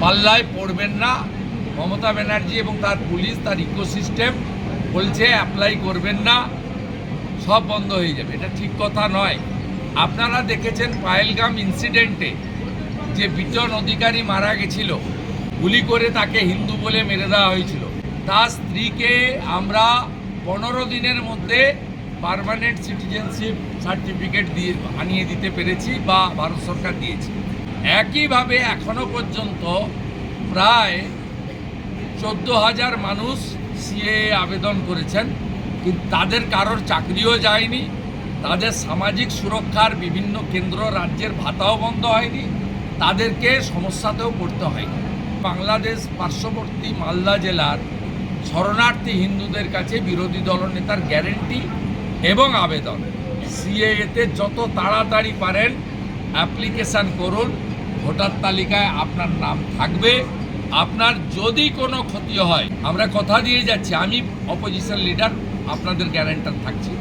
পাল্লায় পড়বেন না। মমতা ব্যানার্জি এবং তার পুলিশ, তার ইকোসিস্টেম বলছে অ্যাপ্লাই করবেন না। সব বন্ধ হয়ে যাবে। এটা ঠিক কথা নয়। আপনারা দেখেছেন পায়েলগাম ইনসিডেন্টে যে বিটন অধিকারী মারা গেছিল। গুলি করে তাকে হিন্দু বলে মেরে দেওয়া হয়েছিল। তার স্ত্রীকে আমরা পনেরো দিনের মধ্যে পার্মানেন্ট সিটিজেনশিপ সার্টিফিকেট দিয়ে আনিয়ে দিতে পেরেছি বা ভারত সরকার দিয়েছে। একইভাবে এখনও পর্যন্ত প্রায় চোদ্দ হাজার মানুষ সিএ আবেদন করেছেন। কিন্তু তাদের কারোর চাকরিও যায়নি, তাদের সামাজিক সুরক্ষার বিভিন্ন কেন্দ্র রাজ্যের ভাতাও বন্ধ হয়নি, তাদেরকে সমস্যাতেও পড়তে হয়নি। বাংলাদেশ পার্শ্ববর্তী মালদা জেলার শরণার্থী হিন্দুদের কাছে বিরোধী দলনেতার গ্যারেন্টি এবং আবেদন। সিএতে যত তাড়াতাড়ি পারেন অ্যাপ্লিকেশান করুন, ভোটার তালিকায় আপনার নাম থাকবে। আপনার যদি কোনো ক্ষতি হয়, আমরা কথা দিয়ে যাচ্ছি। আমি অপোজিশন লিডার আপনাদের গ্যারেন্টার থাকছি।